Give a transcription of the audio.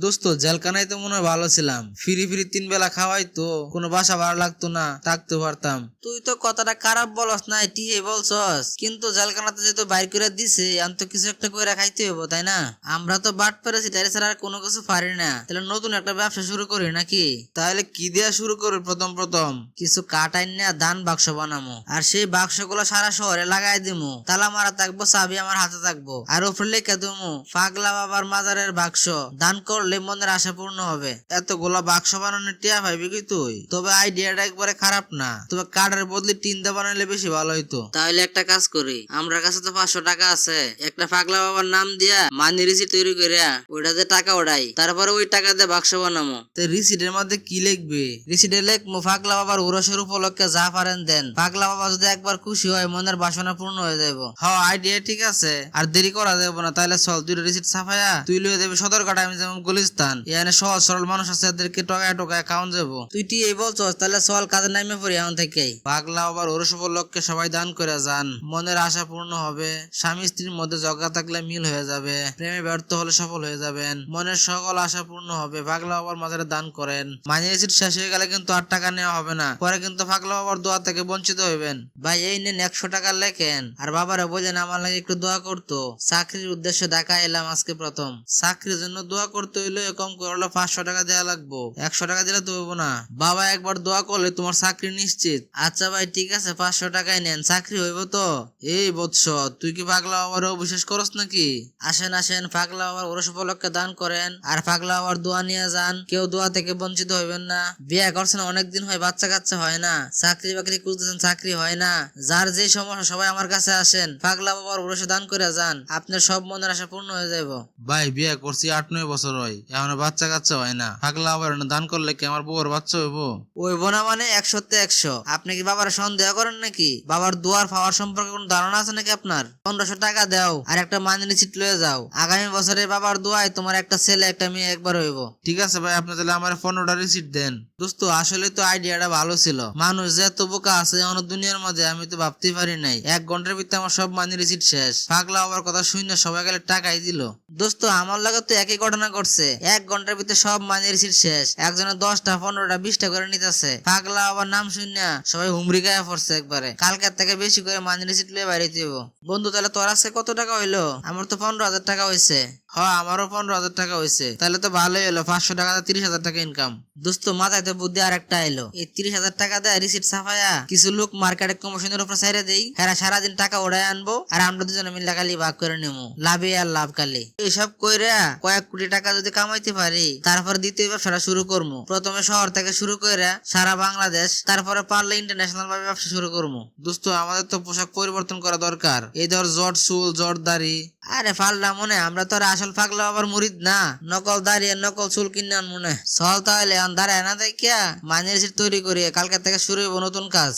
দোস্ত জেলখানায় তো মনে হয় ভালো ছিলাম। ফিরি ফিরি তিন বেলা খাওয়াই তো কোনো বাসা ভাড়া লাগতো না থাকতে পারতাম। তুই তো কথাটা খারাপ বলস না টিয়ে বলছস। কিন্তু জেলখানাতে যেহেতু বাইর করে দিছে আমি তো কিছু একটা করে খাইতে হইব তাই না? আমরা তো বাট পেরেছি তাই ছাড়া আর কোনো কিছু পারি না। তাহলে নতুন একটা ব্যবসা শুরু করি নাকি? তাহলে কি দেয়া শুরু করি প্রথম প্রথম? কিছু কাটাই না দান বাক্স বানামো। আর সেই বাক্সগুলো সারা শহরে লাগাই দিমু। তালা মারা থাকব চাবি আমার হাতে থাকব। আর উপরে লেখা দিমু পাগলা বাবার মাজারের বাক্স। দান করলে মনের আশা পূর্ণ হবে। এতগুলা বাক্স বানানোর টিয়া পাইবি কি তুই? তবে আইডিয়াটা একবারে খারাপ না। তবে কার্ডের বদলে টিনটা বানাইলে বেশি ভালো হইতো। তাহলে একটা কাজ করি। আমরা কাছে তো পাঁচশো টাকা আছে। একটা পাগলা বাবার নাম দিয়া মানি রিসিট তৈরি করিয়া ওইটাতে টাকা ওড়াই। তারপরে ওই টাকা দিয়ে বাক্স বানামো। তো রিসিটের মধ্যে কি লিখবে? রিসিটে লেখমো পাগলা বাবার উরসের উপলক্ষে যা পারেন দেন। পাগলা বাবা যদি একবার খুশি হয় মনের বাসনা পূর্ণ হয়ে যাব হ আইডিয়া ঠিক আছে। আর দেরি করা যাব না তাহলে চল দুইটা রিসিট ছাপায়া তুই লয়ে দেবে সদর কাটা আমি যেমন গুলিস্তান এখানে সহজ সরল মানুষ আছে, এদেরকে টকায় টকায় খাওয়ান যাব। তুই টি এই বলছস তাহলে চল কাজে নামে পড়ি এখন থেকেই। পাগলা বাবার ওরস উপলক্ষে সবাই দান করে যান। মনের আশা পূর্ণ হবে। স্বামী স্ত্রীর মধ্যে জগা থাকলে মিল হয়ে যাবে। প্রেমে ব্যর্থ হলে সফল হয়ে যাবেন। মনের সকল আশা পূর্ণ হবে। পাগলা বাবার মাজারে দান করেন। মানি রিসিট শেষ হয়ে গেলে কিন্তু আর টাকা নেওয়া হবে না। পরে কিন্তু পাগলা বাবার দোয়া থেকে বঞ্চিত হইবেন। ভাই, এই নেন একশো টাকা লেখেন। আর বাবারা বোঝেন আমার লাগে একটু দোয়া করতো। চাকরির উদ্দেশ্যে ঢাকা এলাম আজকে প্রথম। চাকরির জন্য দোয়া করতে হইলে কম করে হলো পাঁচশো টাকা দেওয়া লাগবো। একশো টাকা দিলে তো না। বাবা একবার দোয়া করলে তোমার চাকরি নিশ্চিত। আচ্ছা ভাই, ঠিক আছে, পাঁচশো টাকাই নেন। চাকরি হইব তো? এই বৎস, তুই কি পাগলা বাবার অবিশ্বাস করস নাকি? আসেন আসেন, পাগলা বাবার ওরস উপলক্ষে দান করেন। আর পাগলা বাবার দোয়া নিয়ে যান। কেউ দোয়া থেকে বঞ্চিত হইবেন না। বিয়ে করছেন অনেকদিন হয়, বাচ্চা কাচ্চা হয় না। চাকরি বাকরি খুঁজতেছেন, চাকরি হয় না। যার যে সমস্যা, সবাই আমার কাছে আসেন। পাগলা বাবার ওরসে দান করে যান। আপনার সব মনের আশা পূর্ণ হয়ে যাব ভাই, বিয়ে করছি আট নয় বছর হয়। এখন বাচ্চা কাচ্চা হয় না। থাকলে আবার দান করলে কি আমার বউর বাচ্চা হইব? হইব না মানে একশোতে একশো। আপনি কি বাবার সন্দেহ করেন নাকি? বাবার দুয়ার পাওয়ার সম্পর্কে কোনো ধারণা আছে নাকি আপনার? পনেরোশো টাকা দাও আর একটা মাননি সিট লয়ে যাও। আগামী বছরে বাবার দোয়ায় তোমার একটা ছেলে একটা মেয়ে একবার হইব। ঠিক আছে ভাই আপনি তাহলে আমার পনেরোটা রিসিট দেন। দোস্ত, আসলে তো আইডিয়াটা ভালো ছিল। মানুষ যে এত বোকা আছে, অন্য দুনিয়ার মধ্যে আমি তো ভাবতেই পারি নাই। এক ঘণ্টার ভিতরে আমার সব মানি রিসিট শেষ। পাগলা আবার কথা শুনে সবাই গেলে টাকাই দিল। দোস্ত, আমার লাগে তো একই ঘটনা করছে এক ঘণ্টার ভিতরে সব মানি রিসিট শেষ। একজনের দশটা, পনেরোটা, বিশটা করে নিতেছে। পাগলা আবার নাম শুনে সবাই হুমরি গায়ে পড়ছে একবারে। কালকের থেকে বেশি করে মানি রিসিট লিয়ে বাইরে দিব বন্ধু, তাহলে তোর আছে কত টাকা হইল? আমার তো পনেরো হাজার টাকা হয়েছে হ্যাঁ আমারও পনেরো হাজার টাকা হয়েছে তাহলে তো ভালোই হলো, পাঁচশো টাকা তিরিশ হাজার টাকা ইনকাম দোস্ত, মাথায় তো বুদ্ধি আর একটা এলো এই তিরিশ হাজার টাকা দেয় রিসিট ছাপায়া কিছু লোক মার্কেটে কমিশনের উপর সাইরে দেই হ্যাঁ সারাদিন টাকা ওড়াই আনব, আর আমরা দুজনে মিলে খালি ভাগ করে নেব লাভে আর লাভ খালি। এইসব কইরা কয়েক কোটি টাকা যদি কামাইতে পারি, তারপর দ্বিতীয় ব্যবসাটা শুরু করব প্রথমে শহর থেকে শুরু কইরা সারা বাংলাদেশ, তারপরে পারলে ইন্টারন্যাশনাল ভাবে ব্যবসা শুরু করব দোস্ত, আমাদের তো পোশাক পরিবর্তন করা দরকার। এই ধর জট চুল, জট দাড়ি আরে ফাল্লা মনে, আমরা তো আসল ফাগলা আবার মুরিদ না। নকল দাঁড়িয়ে নকল চুল কিনান মনে। চল তাহলে দাঁড়ায় না দেখিয়া সিট তৈরি করি কালকে থেকে শুরু হইব নতুন কাজ।